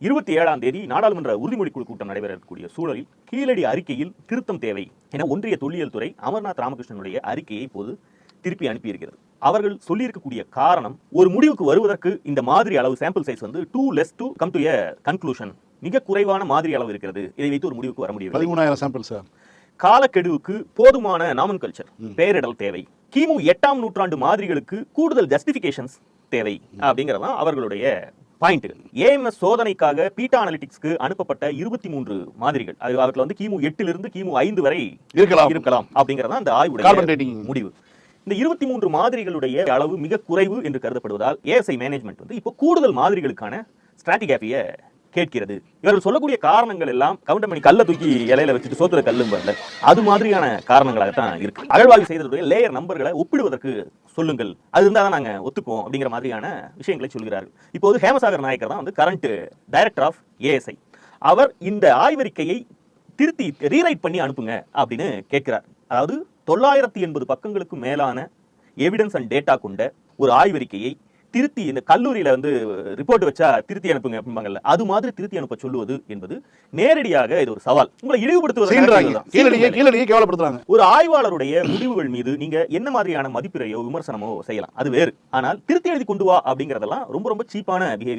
இருபத்தி ஏழாம் தேதி நாடாளுமன்ற உறுதிமொழி குழு கூட்டம் நடைபெற இருக்கக்கூடிய சூழலில் கீழடி அறிக்கையில் திருத்தம் தேவை என ஒன்றிய தொல்லியல் துறை அமர்நாத் ராமகிருஷ்ணனுடைய அறிக்கையை இப்போது திருப்பி அனுப்பியிருக்கிறது. அவர்கள் சொல்லியிருக்கக்கூடிய காரணம் ஒரு முடிவுக்கு வருவதற்கு இந்த மாதிரி அளவு சாம்பிள் சைஸ் வந்து too less to come to a conclusion மிக குறைவான மாதிரி அளவு இருக்கிறது. இதை வைத்து ஒரு முடிவுக்கு வர முடியவில்லை. பதிமூணாயிரம் சாம்பிள் சார் காலக்கெடுவுக்கு போதுமான நாமன் கல்ச்சர் பெயரிடல் தேவை. கிமு எட்டாம் நூற்றாண்டு மாதிரிகளுக்கு கூடுதல் ஜஸ்டிபிகேஷன்ஸ் தேவை அப்படிங்கிறது தான் அவர்களுடைய பாயிண்ட் ஏஎம்எஸ் சோதனைக்காக பீட்டா அனலிட்டிக்ஸ்க்கு அனுப்பப்பட்ட இருபத்தி மூன்று மாதிரிகள் அது அவர்கள் வந்து கிமு எட்டிலிருந்து கிமு ஐந்து வரை இருக்கலாம். இருக்கலாம் அப்படிங்கிறது அந்த ஆய்வுடைய. முடிவு இந்த இருபத்தி மூன்று மாதிரிகளுடைய அளவு மிக குறைவு என்று கருதப்படுவதால் ஏஎஸ்ஐ மேனேஜ்மெண்ட் வந்து இப்போ கூடுதல் மாதிரிகளுக்கான ஸ்ட்ராட்டிகிராஃபியை கேட்கிறது. இவர்கள் சொல்லக்கூடிய காரணங்கள் எல்லாம் கவுண்டமணி கல்லை தூக்கி இலையில வச்சுட்டு சோத்துல கல்லுங்க அது மாதிரியான காரணங்களாகத்தான் இருக்கு. அகழ்வாய்வு செய்ததுடைய லேயர் நம்பர்களை ஒப்பிடுவதற்கு சொல்லுங்கள். அது இருந்தால் தான் நாங்கள் ஒத்துப்போம் அப்படிங்கிற மாதிரியான விஷயங்களை சொல்கிறார்கள். இப்போது ஹேமசாகர் நாயக்கர் தான் வந்து கரண்ட் டைரக்டர் ஆஃப் ஏஎஸ்ஐ அவர் இந்த ஆய்வறிக்கையை திருத்தி ரீரைட் பண்ணி அனுப்புங்க அப்படின்னு கேட்கிறார். அதாவது தொள்ளாயிரத்தி எண்பது பக்கங்களுக்கு மேலான எவிடன்ஸ் அண்ட் டேட்டா கொண்ட ஒரு ஆய்வறிக்கையை திருத்தி இந்த கல்லூரியில வந்து ரிப்போர்ட் வச்சா திருத்தி அனுப்புங்க அப்படிம்பாங்கல்ல. அது மாதிரி திருத்தி அனுப்ப சொல்லுவது என்பது நேரடியாக இது ஒரு சவால். உங்களை இழிவுபடுத்துவது கேவலப்படுத்துறாங்க. ஒரு ஆய்வாளருடைய முடிவுகள் மீது நீங்க என்ன மாதிரியான மதிப்பிறையோ விமர்சனமோ செய்யலாம். அது வேறு. ஆனால் திருத்தி எழுதி கொண்டு வா அப்படிங்கறதெல்லாம் ரொம்ப ரொம்ப சீப்பான பிஹேவியர்